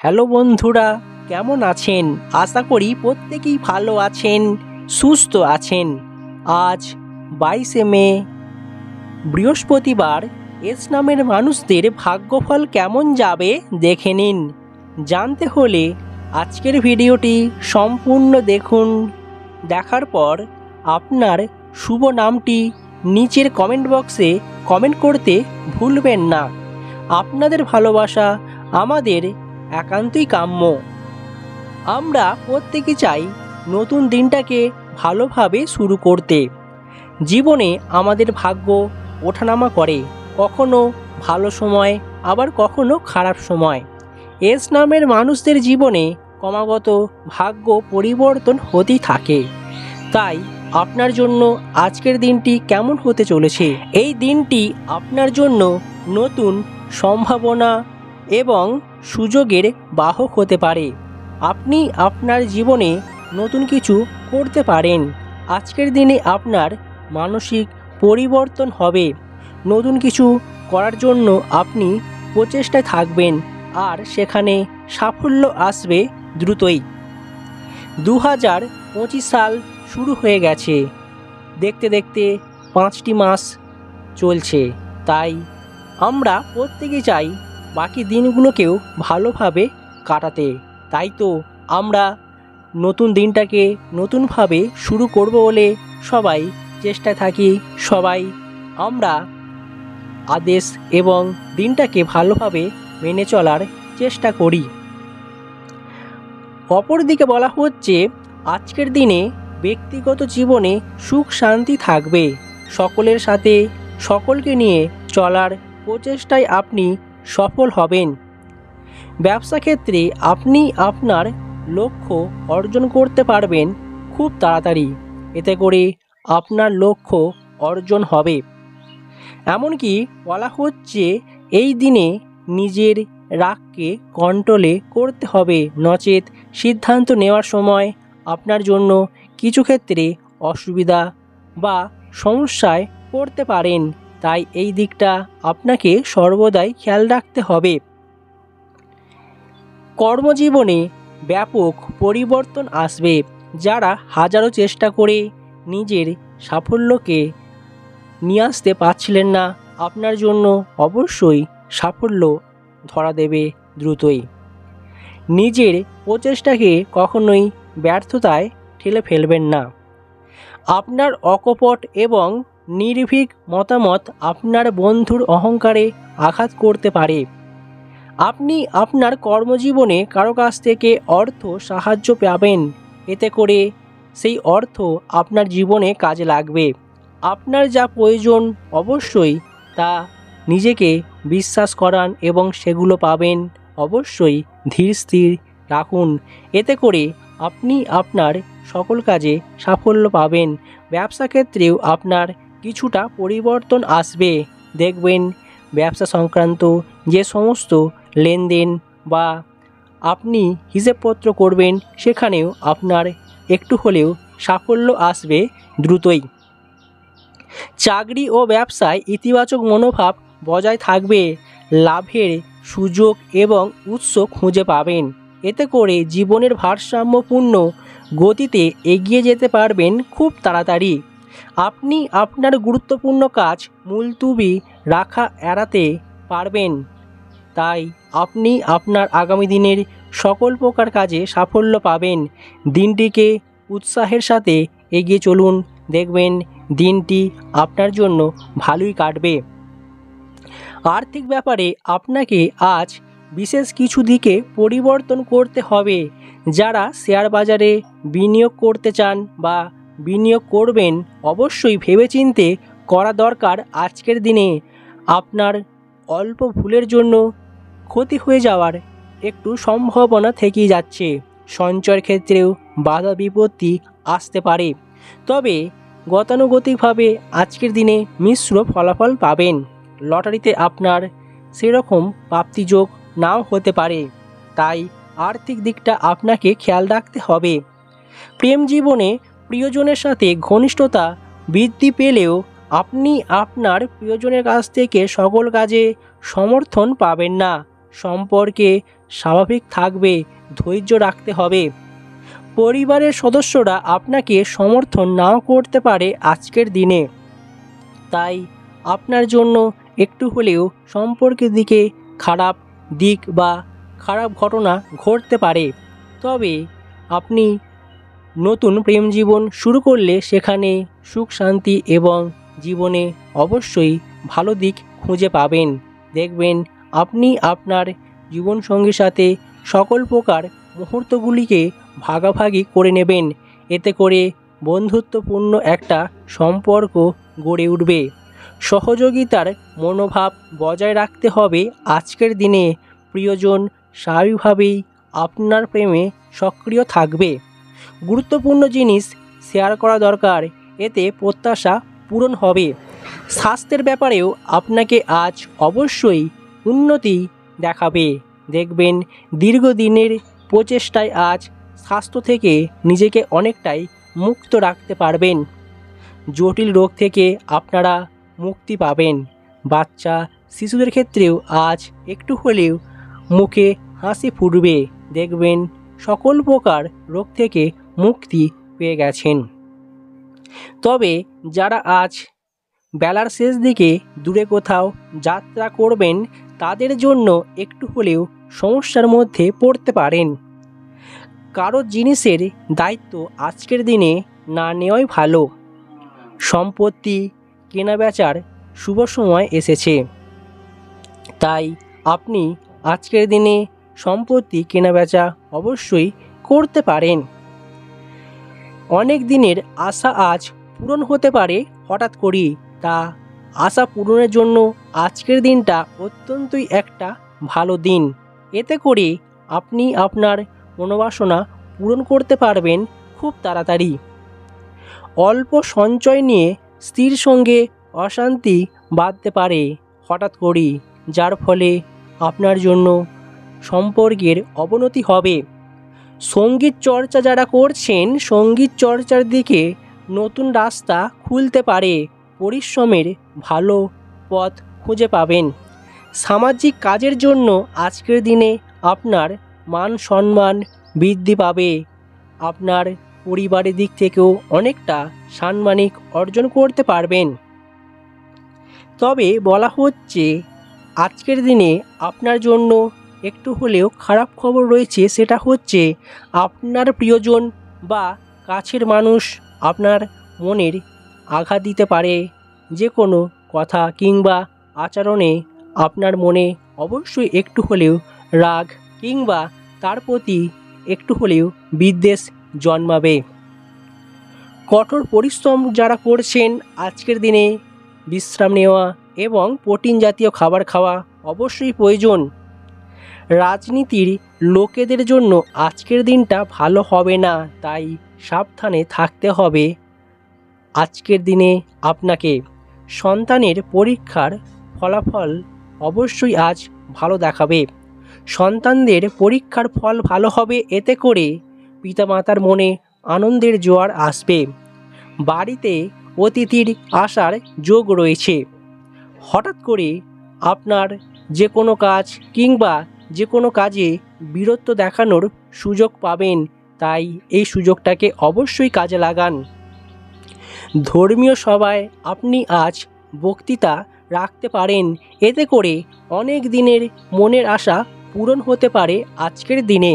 Hello বন্ধুরা, কেমন আছেন? আশা করি প্রত্যেকেই ভালো আছেন, সুস্থ আছেন। আজ বাইশে মে, বৃহস্পতিবার এস নামের মানুষদের ভাগ্যফল কেমন যাবে দেখে নিন। জানতে হলে আজকের ভিডিওটি সম্পূর্ণ দেখুন। দেখার পর আপনার শুভ নামটি নিচের কমেন্ট বক্সে কমেন্ট করতে ভুলবেন না। আপনাদের ভালোবাসা আমাদের একান্তই কাম্য। আমরা প্রত্যেকে চাই নতুন দিনটাকে ভালোভাবে শুরু করতে। জীবনে আমাদের ভাগ্য ওঠানামা করে। কখনো ভালো সময়, আবার কখনো খারাপ সময়। এস নামের মানুষদের জীবনে ক্রমাগত ভাগ্য পরিবর্তন হতেই থাকে। তাই আপনার জন্য আজকের দিনটি কেমন হতে চলেছে? এই দিনটি আপনার জন্য নতুন সম্ভাবনা এবং সুযোগের বাহক হতে পারে। আপনি আপনার জীবনে নতুন কিছু করতে পারেন। আজকের দিনে আপনার মানসিক পরিবর্তন হবে। নতুন কিছু করার জন্য আপনি প্রচেষ্টায় থাকবেন আর সেখানে সাফল্য আসবে দ্রুতই। দু হাজার পঁচিশ সাল শুরু হয়ে গেছে। দেখতে দেখতে পাঁচটি মাস চলছে। তাই আমরা প্রত্যেকে চাই বাকি দিনগুলোকেও ভালোভাবে কাটাতে। তাই তো আমরা নতুন দিনটাকে নতুনভাবে শুরু করব বলে সবাই চেষ্টায় থাকি। সবাই, আমরা আদেশ এবং দিনটাকে ভালোভাবে মেনে চলার চেষ্টা করি। অপরদিকে বলা হচ্ছে, আজকের দিনে ব্যক্তিগত জীবনে সুখ শান্তি থাকবে। সকলের সাথে সকলকে নিয়ে চলার প্রচেষ্টায় আপনি সফল হবেন। ব্যবসা ক্ষেত্রে আপনি আপনার লক্ষ্য অর্জন করতে পারবেন খুব তাড়াতাড়ি। এতে করে আপনার লক্ষ্য অর্জন হবে। এমনকি বলা হচ্ছে, এই দিনে নিজের রাগকে কন্ট্রোলে করতে হবে। নচেত সিদ্ধান্ত নেওয়ার সময় আপনার জন্য কিছু ক্ষেত্রে অসুবিধা বা সমস্যায় পড়তে পারেন। তাই এই দিকটা আপনাকে সর্বদাই খেয়াল রাখতে হবে। কর্মজীবনে ব্যাপক পরিবর্তন আসবে, যারা হাজারো চেষ্টা করে নিজের সাফল্যকে নিয়ে আসতে পারছিলেন না, আপনার জন্য অবশ্যই সাফল্য ধরা দেবে দ্রুতই। নিজের প্রচেষ্টাকে কখনোই ব্যর্থতায় ঠেলে ফেলবেন না। আপনার অকপট এবং নির্ভীক মতামত আপনার বন্ধুর অহংকারে আঘাত করতে পারে। আপনি আপনার কর্মজীবনে কারও কাছ থেকে অর্থ সাহায্য পাবেন। এতে করে সেই অর্থ আপনার জীবনে কাজে লাগবে। আপনার যা প্রয়োজন অবশ্যই তা নিজেকে বিশ্বাস করান এবং সেগুলো পাবেন। অবশ্যই ধীর স্থির রাখুন। এতে করে আপনি আপনার সকল কাজে সাফল্য পাবেন। ব্যবসা ক্ষেত্রেও আপনার কিছুটা পরিবর্তন আসবে। দেখবেন ব্যবসা সংক্রান্ত যে সমস্ত লেনদেন বা আপনি হিসেবপত্র করবেন, সেখানেও আপনার একটু হলেও সাফল্য আসবে দ্রুতই। চাকরি ও ব্যবসায় ইতিবাচক মনোভাব বজায় থাকবে। লাভের সুযোগ এবং উৎস খুঁজে পাবেন। এতে করে জীবনের ভারসাম্যপূর্ণ গতিতে এগিয়ে যেতে পারবেন খুব তাড়াতাড়ি। আপনি আপনার গুরুত্বপূর্ণ কাজ মুলতুবি রাখা এড়াতে পারবেন। তাই আপনি আপনার আগামী দিনের সকল প্রকার কাজে সাফল্য পাবেন। দিনটিকে উৎসাহের সাথে এগিয়ে চলুন, দেখবেন দিনটি আপনার জন্য ভালোই কাটবে। আর্থিক ব্যাপারে আপনাকে আজ বিশেষ কিছু দিকে পরিবর্তন করতে হবে। যারা শেয়ার বাজারে বিনিয়োগ করতে চান বা বিনিয়োগ করবেন, অবশ্যই ভেবেচিন্তে করা দরকার আজকের দিনে। আপনার অল্প ভুলের জন্য ক্ষতি হয়ে যাওয়ার একটু সম্ভাবনা থেকেই যাচ্ছে। সঞ্চয়ের ক্ষেত্রেও বাধা বিপত্তি আসতে পারে। তবে গতানুগতিকভাবে আজকের দিনে মিশ্র ফলাফল পাবেন। লটারিতে আপনার সেরকম প্রাপ্তিযোগ নাও হতে পারে। তাই আর্থিক দিকটা আপনাকে খেয়াল রাখতে হবে। প্রেম জীবনে প্রিয়জনের সাথে ঘনিষ্ঠতা বৃদ্ধি পেলেও আপনি আপনার প্রিয়জনের কাছ থেকে সকল কাজে সমর্থন পাবেন না। সম্পর্কে স্বাভাবিক থাকবে, ধৈর্য রাখতে হবে। পরিবারের সদস্যরা আপনাকে সমর্থন নাও করতে পারে আজকের দিনে। তাই আপনার জন্য একটু হলেও সম্পর্কের দিকে খারাপ দিক বা খারাপ ঘটনা ঘটতে পারে। তবে আপনি নতুন প্রেম জীবন শুরু করলে সেখানে সুখ, শান্তি এবং জীবনে অবশ্যই ভালো দিক খুঁজে পাবেন। দেখবেন আপনি আপনার জীবনসঙ্গীর সাথে সকল প্রকার মুহূর্তগুলিকে ভাগাভাগি করে নেবেন। এতে করে বন্ধুত্বপূর্ণ একটা সম্পর্ক গড়ে উঠবে। সহযোগিতার মনোভাব বজায় রাখতে হবে আজকের দিনে। প্রিয়জন স্বাভাবিকভাবেই আপনার প্রেমে সক্রিয় থাকবে। গুরুত্বপূর্ণ জিনিস শেয়ার করা দরকার। এতে প্রত্যাশা পূরণ হবে। স্বাস্থ্যের ব্যাপারেও আপনাকে আজ অবশ্যই উন্নতি দেখাবে। দেখবেন দীর্ঘদিনের প্রচেষ্টায় আজ স্বাস্থ্য থেকে নিজেকে অনেকটাই মুক্ত রাখতে পারবেন। জটিল রোগ থেকে আপনারা মুক্তি পাবেন। বাচ্চা, শিশুদের ক্ষেত্রেও আজ একটু হলেও মুখে হাসি ফুটবে। দেখবেন সকল প্রকার রোগ থেকে মুক্তি পেয়ে গেছেন। তবে যারা আজ বেলার শেষ দিকে দূরে কোথাও যাত্রা করবেন, তাদের জন্য একটু হলেও সমস্যার মধ্যে পড়তে পারেন। কারও জিনিসের দায়িত্ব আজকের দিনে না নেওয়াই ভালো। সম্পত্তি কেনাবেচার শুভ সময় এসেছে। তাই আপনি আজকের দিনে সম্পত্তি কেনাবেচা অবশ্যই করতে পারেন। অনেক দিনের আশা আজ পূরণ হতে পারে হঠাৎ করেই। তা আশা পূরণের জন্য আজকের দিনটা অত্যন্তই একটা ভালো দিন। এতে করে আপনি আপনার মনোবাসনা পূরণ করতে পারবেন খুব তাড়াতাড়ি। অল্প সঞ্চয় নিয়ে স্ত্রীর সঙ্গে অশান্তি বাঁধতে পারে হঠাৎ করেই, যার ফলে আপনার জন্য সম্পর্কের অবনতি হবে। সংগীত চর্চা যারা করছেন, সংগীত চর্চার দিকে নতুন রাস্তা খুলতে পারে। পরিশ্রমের ভালো পথ খুঁজে পাবেন। সামাজিক কাজের জন্য আজকের দিনে আপনার মান সম্মান বৃদ্ধি পাবে। আপনার পরিবারের দিক থেকেও অনেকটা সাম্মানিক অর্জন করতে পারবেন। তবে বলা হচ্ছে, আজকের দিনে আপনার জন্য একটু হলেও খারাপ খবর রয়েছে সেটা হচ্ছে আপনার প্রিয়জন বা কাছের মানুষ আপনার মনের আঘাত দিতে পারে। যে কোনো কথা কিংবা আচরণে আপনার মনে অবশ্যই একটু হলেও রাগ কিংবা তার প্রতি একটু হলেও বিদ্বেষ জন্মাবে। কঠোর পরিশ্রম যারা করছেন আজকের দিনে বিশ্রাম নেওয়া এবং প্রোটিন জাতীয় খাবার খাওয়া অবশ্যই প্রয়োজন। রাজনীতির লোকেদের জন্য আজকের দিনটা ভালো হবে না, তাই সাবধানে থাকতে হবে। আজকের দিনে আপনাকে সন্তানের পরীক্ষার ফলাফল অবশ্যই আজ ভালো দেখাবে। সন্তানদের পরীক্ষার ফল ভালো হবে এতে করে পিতামাতার মনে আনন্দের জোয়ার আসবে। বাড়িতে অতিথির আসার যোগ রয়েছে। হঠাৎ করে আপনার যে কোনো কাজ কিংবা যে কোনো কাজে বীরত্ব দেখানোর সুযোগ পাবেন, তাই এই সুযোগটাকে অবশ্যই কাজে লাগান। ধর্মীয় সভায় আপনি আজ বক্তৃতা রাখতে পারেন, এতে করে অনেক দিনের মনের আশা পূরণ হতে পারে আজকের দিনে।